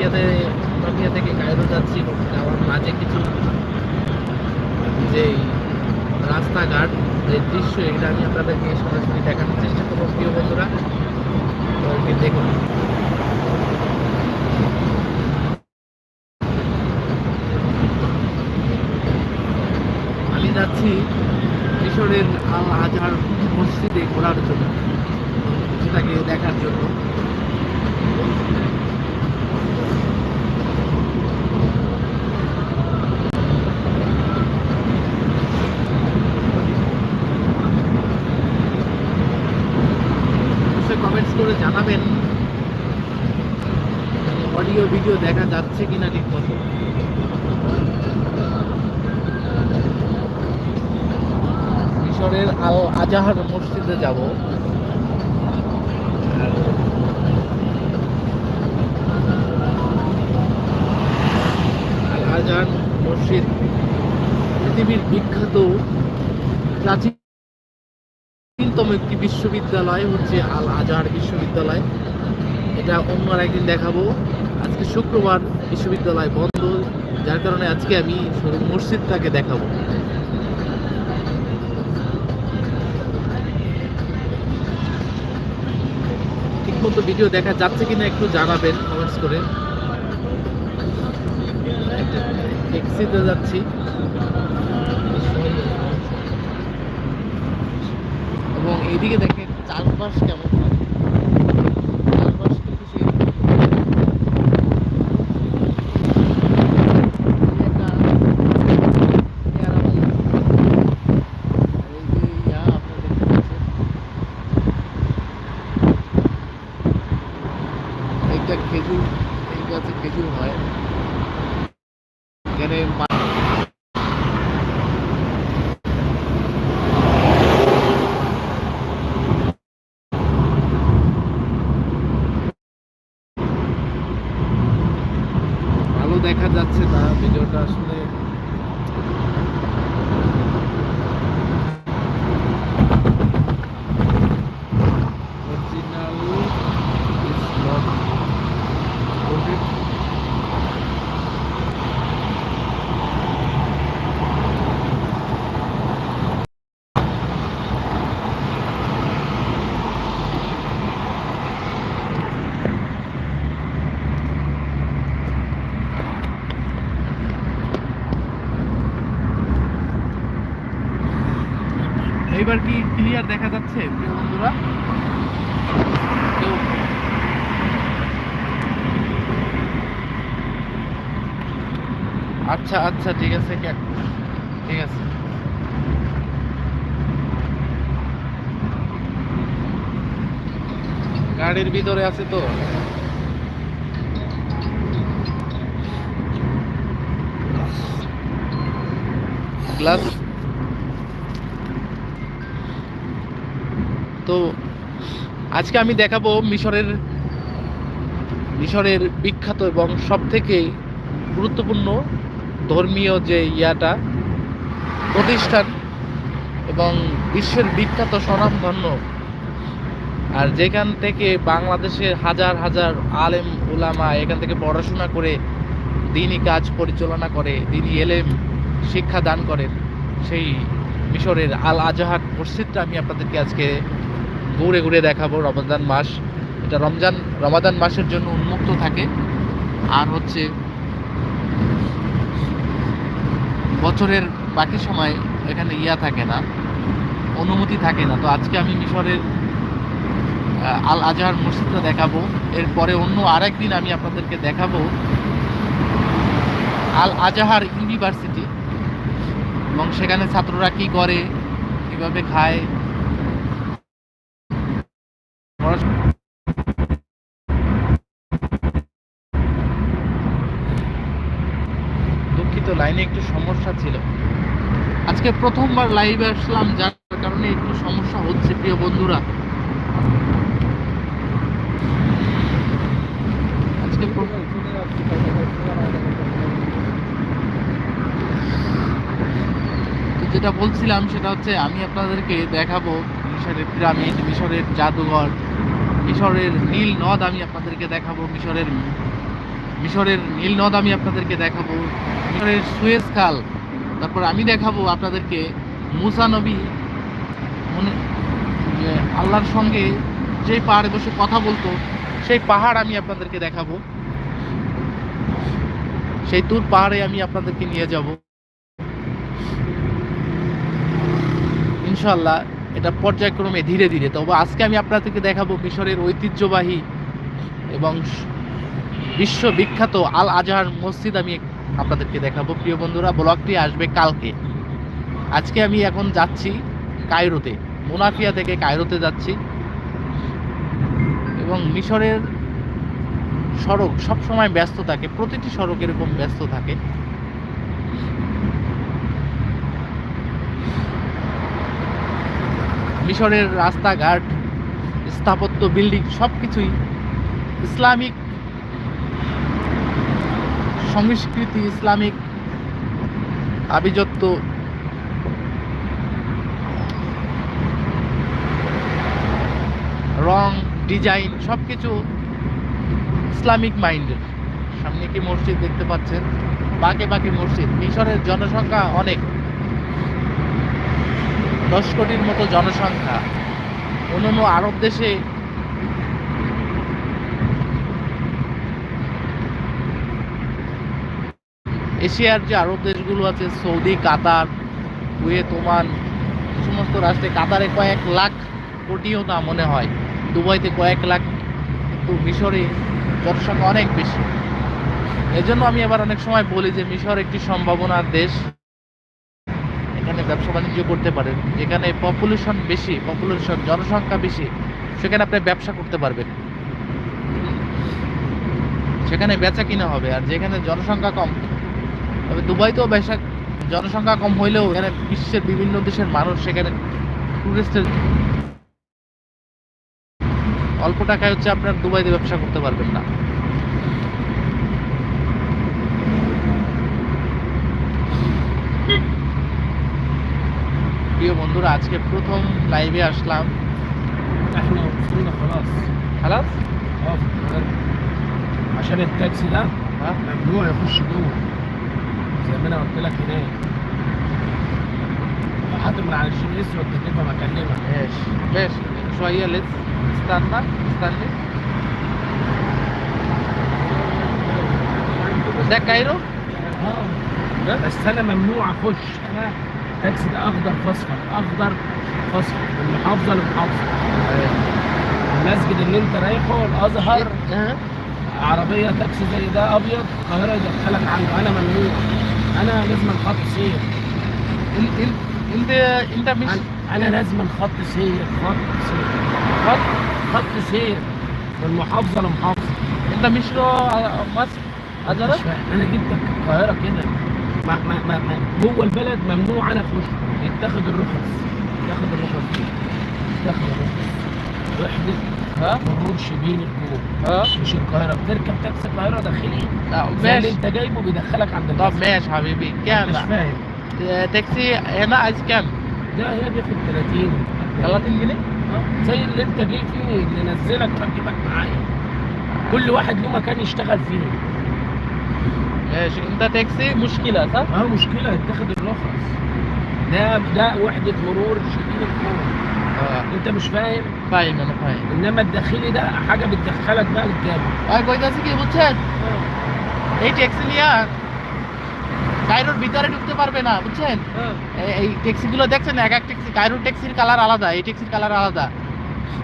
মুহূর্তে মোনাফিয়াতে থেকে কায়রো যাচ্ছি যাওয়ার মাঝে কিছু যে রাস্তাঘাট, যে দৃশ্য, এটা আমি আপনাদেরকে সরাসরি দেখানোর চেষ্টা করব, প্রিয় বন্ধুরা। দেখুন। আমি যাচ্ছি মিশরের আল আজহার মসজিদে ঘোরার জন্য সেটাকে দেখার জন্য অবশ্যই কমেন্টস করে জানাবেন। অডিও, ভিডিও দেখা যাচ্ছে কিনা ঠিক মতো। মিশরের আল আজাহার মসজিদে যাব। আল আজাহার মসজিদ, পৃথিবীর বিখ্যাত প্রাচীনতম একটি বিশ্ববিদ্যালয় হচ্ছে আল আজহার বিশ্ববিদ্যালয়। এটা অন্য একদিন দেখাবো। আজকে শুক্রবার বিশ্ববিদ্যালয় বন্ধ, যার কারণে আজকে আমি শুধু মসজিদটাকে দেখাবো। ঠিকমতো ভিডিও দেখা যাচ্ছে কিনা একটু জানাবেন কমেন্টস করে। যাচ্ছি। এবং এইদিকে দেখেন চারপাশ কেমন চারপাশ কিন্তু খেজুর এই গাছে খেজুর হয়। এখানে মা- ভালো দেখা যাচ্ছে না ভিডিওটা আসলে original is not loaded. এইবার কি ক্লিয়ার দেখা যাচ্ছে বন্ধুরা? আচ্ছা আচ্ছা ঠিক আছে ঠিক আছে। গাড়ির ভিতরে আছে তো। গ্লাস তো আজকে আমি দেখাবো মিশরের মিশরের বিখ্যাত এবং সব থেকে গুরুত্বপূর্ণ ধর্মীয় যে ইয়াটা, প্রতিষ্ঠান এবং বিশ্বের বিখ্যাত স্বনামধন্য। আর যেখান থেকে বাংলাদেশের হাজার হাজার আলেম উলামা এখান থেকে পড়াশোনা করে দিনই কাজ পরিচালনা করে, দিনই এলেম শিক্ষা দান করেন, সেই মিশরের আল আজাহার মসজিদটা আমি আপনাদেরকে আজকে ঘুরে ঘুরে দেখাবো রমজান মাস। এটা রমজান, রমাদান মাসের জন্য উন্মুক্ত থাকে। আর হচ্ছে বছরের বাকি সময় এখানে ইয়া থাকে না, অনুমতি থাকে না। তো আজকে আমি মিশরের আল আজহার মসজিদটা দেখাবো। এরপরে অন্য আরেকদিন আমি আপনাদেরকে দেখাবো আল আজহার ইউনিভার্সিটি। এবং সেখানে ছাত্ররা কি করে, কীভাবে খায় পড়াশোনা দুঃখিত, লাইনে একটু সমস্যা ছিল। আজকে প্রথমবার লাইভে আসলাম, যার কারণে একটু সমস্যা হচ্ছে, প্রিয় বন্ধুরা। যেটা বলছিলাম সেটা হচ্ছে, আমি আপনাদেরকে দেখাবো মিশরের পিরামিড, মিশরের জাদুঘর। মিশরের নীল নদ আমি আপনাদেরকে দেখাবো, মিশরের মিশরের নীল নদ আমি আপনাদেরকে দেখাবো, মিশরের সুয়েজ খাল। তারপর আমি দেখাবো আপনাদেরকে মুসানবী আল্লাহর সঙ্গে যে পাহাড়ে বসে কথা বলতো, সেই পাহাড় আমি আপনাদেরকে দেখাবো। সেই তুর পাহাড়ে আমি আপনাদেরকে নিয়ে যাব। ইনশাল্লাহ এটা পর্যায়ক্রমে ধীরে ধীরে। তবে আজকে আমি আপনাদেরকে দেখাবো মিশরের ঐতিহ্যবাহী এবং বিশ্ববিখ্যাত আল আজহার মসজিদ আমি আপনাদেরকে দেখাবো। প্রিয় বন্ধুরা, ব্লগটি আসবে কালকে। আজকে আমি এখন যাচ্ছি কায়রোতে, মুনাফিয়া থেকে কায়রোতে যাচ্ছি। এবং মিশরের সড়ক সব সময় ব্যস্ত থাকে, প্রতিটি সড়ক এরকম ব্যস্ত থাকে। মিশরের রাস্তাঘাট, স্থাপত্য, বিল্ডিং সব কিছুই ইসলামিক সংস্কৃতি, ইসলামিক আভিজাত্য রং, ডিজাইন সব কিছু ইসলামিক মাইন্ডের। সামনে কি মসজিদ দেখতে পাচ্ছেন? বাকে বাকে মসজিদ। মিশরের জনসংখ্যা অনেক। দশ কোটির মতো জনসংখ্যা। অন্যান্য আরব দেশে এশিয়ার যে আরব দেশগুলো আছে, সৌদি, কাতার, কুয়েত, ওমান সমস্ত রাষ্ট্রে কাতারে কয়েক লাখ কোটিও না মনে হয়। দুবাইতে কয়েক লাখ, কিন্তু মিশরে জনসংখ্যা অনেক বেশি। এজন্য আমি আবার অনেক সময় বলি যে মিশর একটি সম্ভাবনার দেশ। এখানে ব্যবসা বাণিজ্য করতে পারেন, যেখানে পপুলেশন বেশি পপুলেশন জনসংখ্যা বেশি, সেখানে আপনি ব্যবসা করতে পারবেন। সেখানে বেচা কিনা হবে, আর যেখানে জনসংখ্যা কম, তবে দুবাইতেও বেচা, জনসংখ্যা কম হইলেও এখানে বিশ্বের বিভিন্ন দেশের মানুষ সেখানে টুরিস্টের অল্প টাকায় হচ্ছে আপনার দুবাইতে ব্যবসা করতে পারবেন না। প্রিয় বন্ধুরা আজকে প্রথম লাইভে আসলাম احنا وصلنا خلاص খালাস اه في القاهرة. عشان التاكسي ده হ্যাঁ ممنوع يخش جوه زي ما انا قلت لك هناك حاطط من على الجي بي اس والتكلفه بكلمك ماشي ماشي شوية لسه استنى استنى ده كايرو؟ اه بس انا ممنوع اخش انا التاكسي ده أخضر فاصفر أخضر فاصفر من محافظة. لمحافظه المسجد اللي أنت رايحه الأزهر؟ عربية تاكسي زي ده أبيض القاهرة يدخلك عنده أنا ممنوع. أنا لازم خط سير. انت انت مش أنا, لازم خط سير. خط سير. خط خط سير. من محافظة. لمحافظه انت مش مصر. أنا جبتك القاهرة كده. ما ما ما ما جوه البلد ممنوع أنا اخش يتاخد الرخص. ياخد الرخص. دي ياخد الرخص ها؟ مرور شبين الجوه. ها؟ مش القاهرة. بتركب تاكسي القاهرة داخلي. لا، زي اللي ماشي. انت جايبه بيدخلك عند طب ماشي حبيبي. كام مش فاهم. آه، تاكسي هنا عايز كام؟ ده هي بياخد 30 30 جنيه؟ آه، زي اللي انت جاي فيه اللي نزلك ركبك معايا. كل واحد له مكان يشتغل فيه. ماشي انت تاكسي مشكلة صح؟ اه مشكلة يتاخد الرخص ده ده وحدة مرور شديد القوة اه انت مش فاهم فاهم انا فاهم انما الداخلي ده حاجة بتدخلك بقى للجامع আর কইতাছি কি বুঝছেন এই ট্যাক্সি নিয়ে কায়রোর ভিতরে ঢুকতে পারবে না বুঝছেন এই- এই ট্যাক্সিগুলো দেখছেন এক এক ট্যাক্সি কায়রোর ট্যাক্সির কালার আলাদা এই ট্যাক্সির কালার আলাদা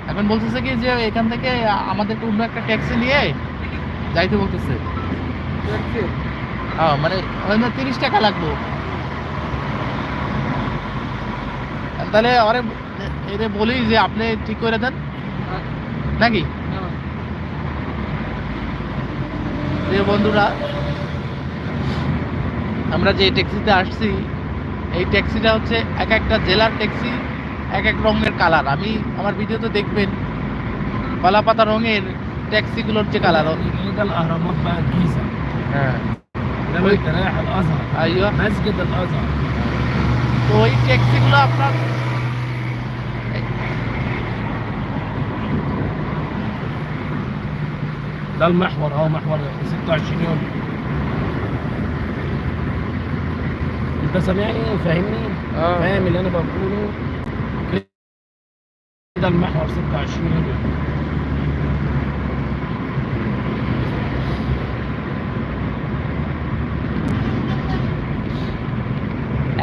এখন বলতেছে কি যে এখান থেকে আমাদেরকে অন্য একটা ট্যাক্সি নিয়ে যাইতে বলতেছে হ্যাঁ মানে ওখানে তিরিশ টাকা লাগবো। তাহলে আরে এটা বলি যে আপনি ঠিক করে দেন। নাকি? বন্ধুরা আমরা যে ট্যাক্সিতে আসছি এই ট্যাক্সিটা হচ্ছে এক একটা জেলার ট্যাক্সি এক এক রঙের কালার। আমি আমার ভিডিওতে দেখবেন কলাপাতা রঙের ট্যাক্সিগুলোর যে কালার। হ্যাঁ। ده لو انت رايح الازهر আইয়ো مسجد الازهر তো ওই ট্যাক্সিগুলো আপনার ده المحور اهو محور 26 يوم انت سامعني فاهمني اه فاهم اللي انا بقوله كده المحور 26 يوم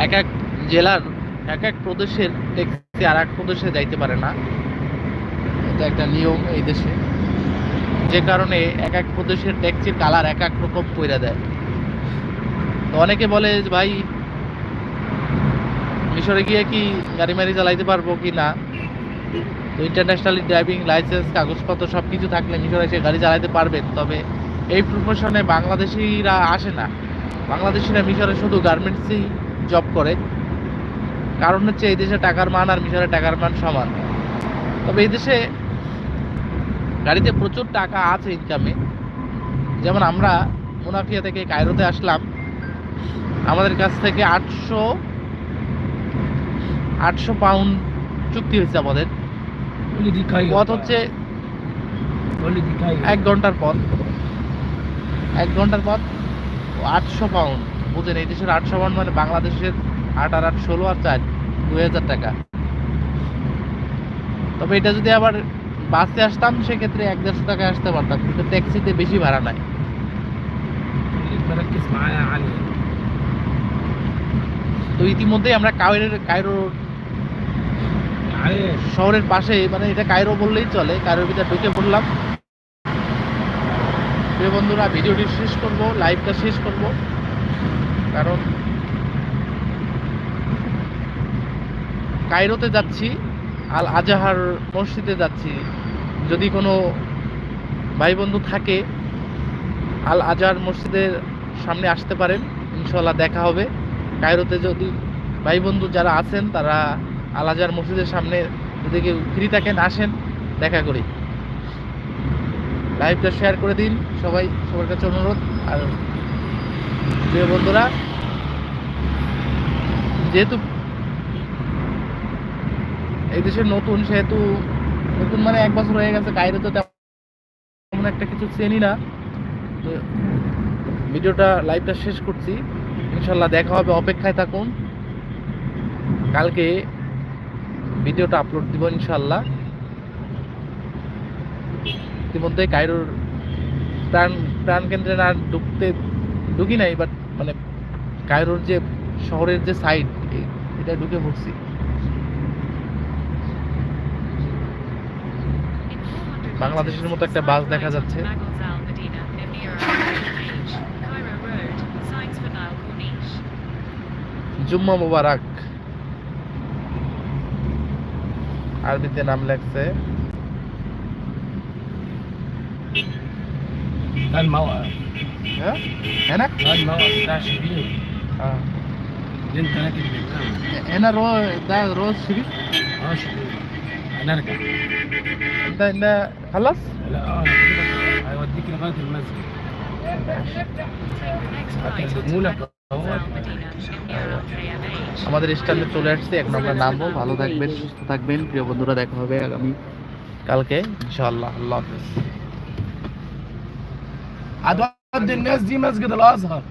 এক এক জেলার এক এক প্রদেশের ট্যাক্সি আর এক প্রদেশে যাইতে পারে না। এটা একটা নিয়ম এই দেশে। যে কারণে এক এক প্রদেশের ট্যাক্সির কালার এক এক রকম কইরা দেয়। তো অনেকে বলে ভাই, মিশরে গিয়ে কি গাড়ি মারি চালাইতে পারব কি না? তো ইন্টারন্যাশনাল ড্রাইভিং লাইসেন্স কাগজপত্র সব কিছু থাকলে মিশরে এসে গাড়ি চালাতে পারবেন। তবে এই প্রফেশনে বাংলাদেশিরা আসে না। বাংলাদেশিরা মিশরে শুধু গার্মেন্টসেই জব করে। কারণ হচ্ছে এই দেশে টাকার মান আর মিশরে টাকার মান সমান। তবে এই দেশে গাড়িতে প্রচুর টাকা আছে ইনকামে যেমন আমরা মুনাফিয়া থেকে কায়রোতে আসলাম। আমাদের কাছ থেকে আটশো আটশো পাউন্ড চুক্তি হয়েছে আমাদের। পথ হচ্ছে এক ঘণ্টার পথ। এক ঘণ্টার পথ আটশো পাউন্ড বুঝেন এই দেশের আট সমান মানে বাংলাদেশের আট আর আট ষোলো আর চার দুই হাজার টাকা। তবে এটা যদি আবার বাসে আসতাম সেক্ষেত্রে এক দেড়শো টাকায় আসতে পারতাম কিন্তু ট্যাক্সিতে বেশি ভাড়া নাই তো ইতিমধ্যে আমরা কাউরের কায়রো শহরের পাশে মানে এটা কায়রো বললেই চলে কায়রো ভিতরে ঢুকে পড়লাম। বন্ধুরা ভিডিওটি শেষ করব লাইভটা শেষ করব। কারণ কায়রোতে যাচ্ছি, আল আজাহার মসজিদে যাচ্ছি। যদি কোনো ভাই বন্ধু থাকে, আল আজাহার মসজিদের সামনে আসতে পারেন ইনশাল্লাহ দেখা হবে। কায়রোতে যদি ভাই বন্ধু যারা আছেন, তারা আল আজাহার মসজিদের সামনে যদি কেউ ফ্রি থাকেন, আসেন, দেখা করি। লাইভটা শেয়ার করে দিন। সবাই, সবার কাছে অনুরোধ। আর প্রিয় বন্ধুরা, যেহেতু এই দেশে নতুন, সেহেতু নতুন মানে এক বছর হয়ে গেছে কায়রো তো তেমন একটা কিছু চেনি না। তো ভিডিওটা লাইভটা শেষ করছি। ইনশাল্লাহ দেখা হবে, অপেক্ষায় থাকুন। কালকে ভিডিওটা আপলোড দিব ইনশাল্লাহ ইতিমধ্যে কায়রোর প্রাণ প্রাণ কেন্দ্রে না ঢুকতে ঢুকি নাই বাট মানে কায়রোর যে শহরের যে সাইড এটা ঢুকে পড়ছি। বাংলাদেশের মতো একটা বাস দেখা যাচ্ছে। জুম্মা মুবারক। আরবিতে নাম লেখছে। আল মাওয়া হ্যাঁ هنا ده الموقف بتاع شبيه اه اللي انت راكب منها هنا رو ده روز شريف اه شبيه هنرجع انت انت خلص لا اه أنا كده هيوديك لغايه المسجد هكلمهولك اهوت আমাদের স্ট্যান্ডে চলে আসছে এখন আমরা নামবো ভালো থাকবেন সুস্থ থাকবেন প্রিয় বন্ধুরা দেখা হবে আগামী কালকে ইনশাআল্লাহ আল্লাহ হাফেজ هتودي الناس دي مسجد الأزهر.